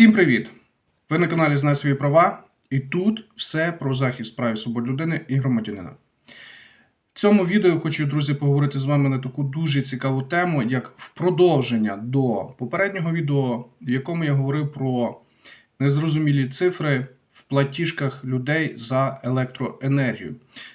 Всім привіт! Ви на каналі Знай свої права, і тут все про захист прав і свобод людини і громадянина. В цьому відео хочу, друзі, поговорити з вами на таку дуже цікаву тему, як в продовження до попереднього відео, в якому я говорив про незрозумілі цифри в платіжках людей за електроенергію.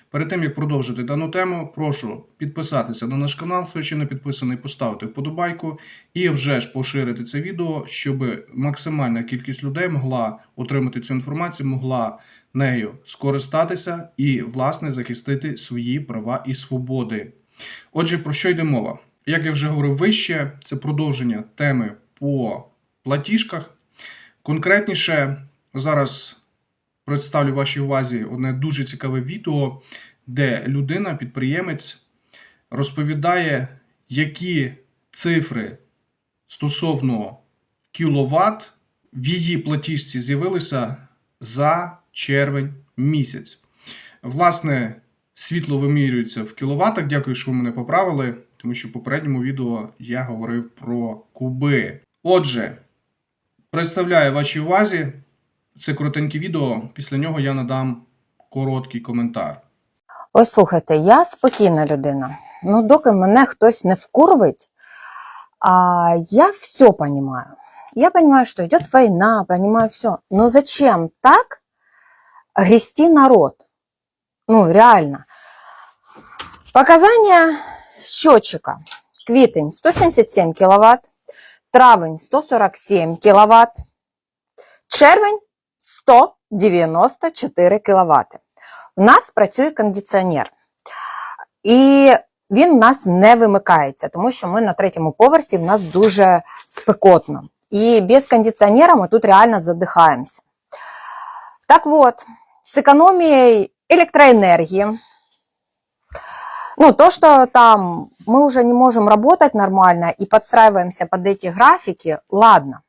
Перед тим як продовжити дану тему, прошу підписатися на наш канал, хто ще не підписаний, поставити вподобайку і вже ж поширити це відео, щоб максимальна кількість людей могла отримати цю інформацію, могла нею скористатися і, власне, захистити свої права і свободи. Отже, про що йде мова? Як я вже говорив вище, це продовження теми по платіжках. Конкретніше, зараз представлю вашій увазі одне дуже цікаве відео, де людина, підприємець, розповідає, які цифри стосовно кіловат в її платіжці з'явилися за червень місяць. Власне, світло вимірюється в кіловатах. Дякую, що ви мене поправили, тому що в попередньому відео я говорив про куби. Отже, представляю вашій увазі це коротеньке відео. Після нього я надам короткий коментар. Ось слухайте, я спокійна людина. Ну, доки мене хтось не вкурвить, а я все понимаю. Я понимаю, что идет война, понимаю все. Но зачем так грести народ? Ну, реально. Показания счетчика. Квитень 177 киловатт, травень 147 киловатт, червень 194 кВт. У нас працює кондиціонер. І він у нас не вимикається, тому що ми на третьому поверсі в нас дуже спекотно. І без кондиціонера ми тут реально задихаємося. Так от, з економією електроенергії, ну, то, что там мы уже не можем работать нормально и подстраиваемся под эти графики, ладно.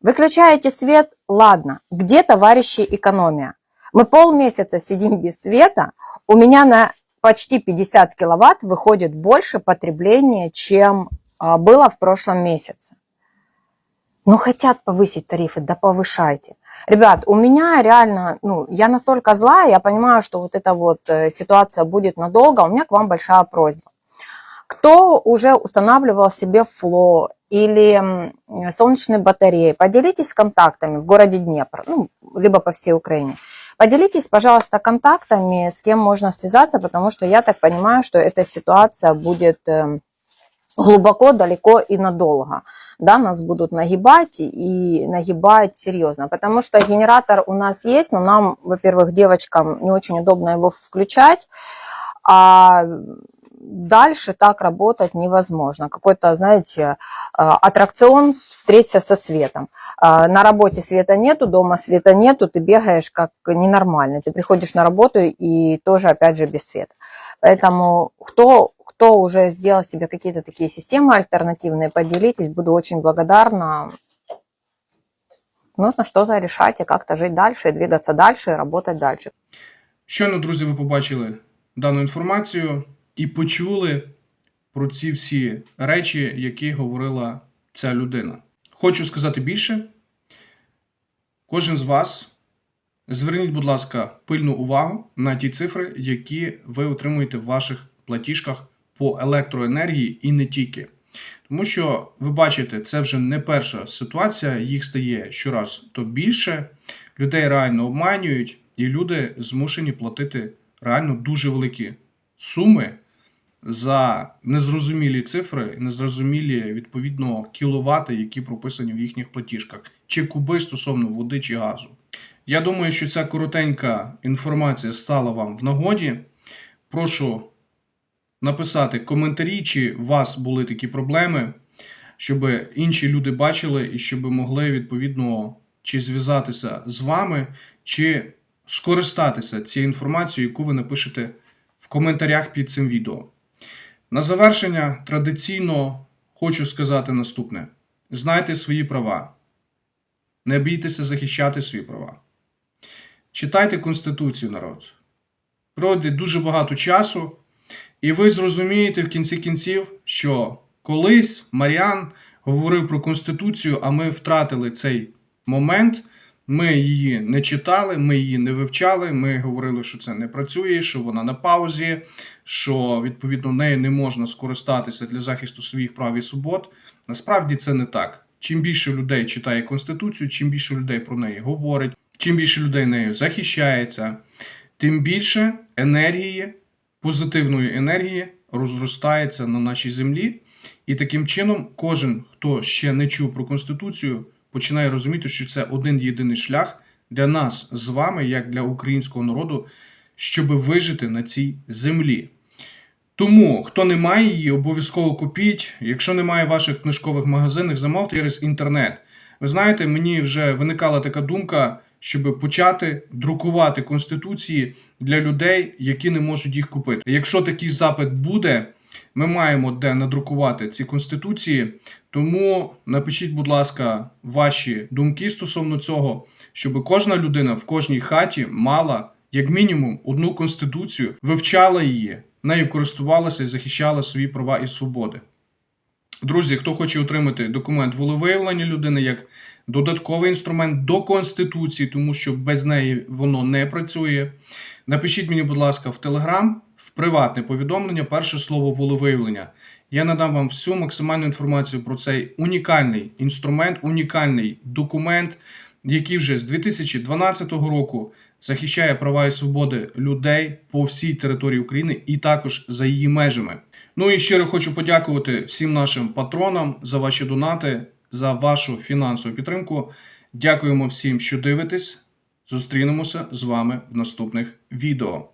Выключаете свет, ладно. Где, товарищи, экономия? Мы полмесяца сидим без света, у меня на почти 50 киловатт выходит больше потребления, чем а, было в прошлом месяце. Ну, хотят повысить тарифы, да повышайте. Ребят, у меня реально, ну, я настолько злая, я понимаю, что вот эта вот э, ситуация будет надолго, у меня к вам большая просьба. Кто уже устанавливал себе фло или солнечные батареи, поделитесь контактами в городе Днепр, ну, либо по всей Украине. Поделитесь, пожалуйста, контактами, с кем можно связаться, потому что я так понимаю, что эта ситуация будет эм, глубоко, далеко и надолго. Да, нас будут нагибать и нагибать серьезно, потому что генератор у нас есть, но нам, во-первых, девочкам не очень удобно его включать, а дальше так работать невозможно. Какой-то, знаете, а, аттракцион встреться со светом. А, На работе света нету, дома света нету, ты бегаешь как ненормальный. Ты приходишь на работу и тоже, опять же, без света. Поэтому кто, кто уже сделал себе какие-то такие системы альтернативные, поделитесь, буду очень благодарна. Нужно что-то решать и как-то жить дальше, и двигаться дальше, и работать дальше. Щойно, друзі, ви побачили дану інформацію І почули про ці всі речі, які говорила ця людина. Хочу сказати більше. Кожен з вас зверніть, будь ласка, пильну увагу на ті цифри, які ви отримуєте в ваших платіжках по електроенергії і не тільки. Тому що ви бачите, це вже не перша ситуація, їх стає щораз то більше, людей реально обманюють, і люди змушені платити реально дуже великі суми за незрозумілі цифри, незрозумілі відповідно кіловати, які прописані в їхніх платіжках, чи куби стосовно води чи газу. Я думаю, що ця коротенька інформація стала вам в нагоді. Прошу написати коментарі, чи у вас були такі проблеми, щоб інші люди бачили і щоб могли відповідно чи зв'язатися з вами, чи скористатися цією інформацією, яку ви напишете в коментарях під цим відео. На завершення традиційно хочу сказати наступне: знайте свої права, не бійтеся захищати свої права. Читайте Конституцію, народ. Пройде дуже багато часу, і ви зрозумієте в кінці кінців, що колись Маріан говорив про Конституцію, а ми втратили цей момент. Ми її не читали, ми її не вивчали. Ми говорили, що це не працює, що вона на паузі, що відповідно нею не можна скористатися для захисту своїх прав і свобод. Насправді це не так. Чим більше людей читає Конституцію, чим більше людей про неї говорить, чим більше людей нею захищається, тим більше енергії, позитивної енергії розростається на нашій землі. І таким чином, кожен, хто ще не чув про Конституцію, починає розуміти, що це один єдиний шлях для нас з вами, як для українського народу, щоб вижити на цій землі. Тому, хто не має її, обов'язково купіть. Якщо немає в ваших книжкових магазинах, замовте через інтернет. Ви знаєте, мені вже виникала така думка, щоб почати друкувати конституції для людей, які не можуть їх купити. Якщо такий запит буде, ми маємо де надрукувати ці конституції. Тому напишіть, будь ласка, ваші думки стосовно цього, щоб кожна людина в кожній хаті мала як мінімум одну конституцію, вивчала її, нею користувалася і захищала свої права і свободи. Друзі, хто хоче отримати документ волевиявлення людини як додатковий інструмент до Конституції, тому що без неї воно не працює. Напишіть мені, будь ласка, в Телеграм, в приватне повідомлення, перше слово волевиявлення. Я надам вам всю максимальну інформацію про цей унікальний інструмент, унікальний документ, який вже з 2012 року захищає права і свободи людей по всій території України і також за її межами. Ну і щиро хочу подякувати всім нашим патронам за ваші донати, за вашу фінансову підтримку. Дякуємо всім, що дивитесь. Зустрінемося з вами в наступних відео.